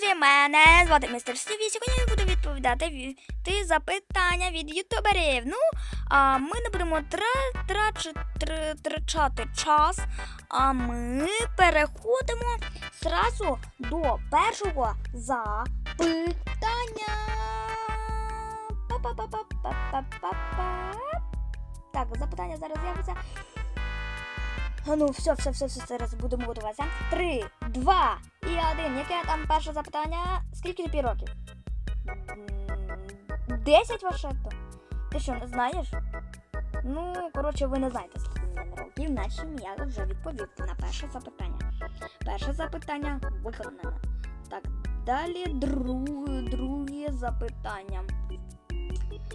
друзі, мене звати містер Стів, і сьогодні я буду відповідати ти запитання від ютуберів. Ну, а ми не будемо тра- трачати час, а ми переходимо зразу до першого запитання. Так, запитання зараз з'явиться. Ну, все, все, все, все, зараз будемо готуватися. Три, два і один. Яке там перше запитання? Скільки тобі років? Десять вашето? Ти що, не знаєш? Ну, коротше, ви не знаєте, скільки мені років, значить я вже відповів на перше запитання. Перше запитання виконане. Так, далі друге, друге запитання.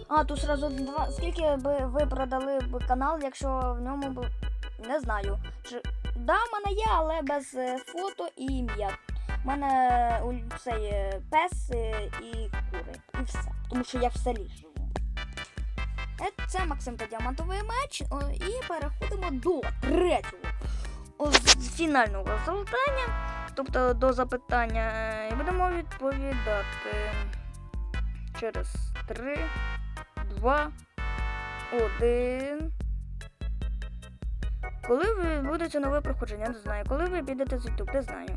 А, тут сразу два. Скільки би ви продали б канал, якщо в ньому б. Не знаю. Чи... Да, в мене є, але без е, фото і ім'я. У мене цей е, пес е, і кури. І все. Тому що я в селі живу. Е, Це Максим та діамантовий меч. І переходимо до третього фінального завдання. Тобто до запитання. е, І будемо відповідати через 3, 2, 1. Коли ви будете нове проходження, не знаю. Коли ви підете з YouTube, не знаю.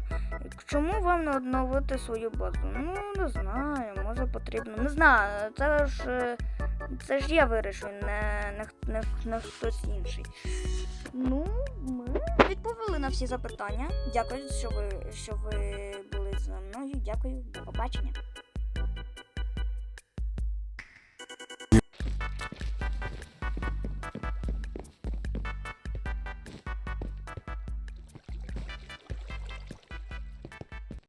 Чому вам не обновити свою базу? Ну, не знаю, може потрібно. Не знаю, це ж це ж я вирішую, не, не, не, не хтось інший. Ну, ми відповіли на всі запитання. Дякую, що ви, що ви були зі мною. Дякую, до побачення.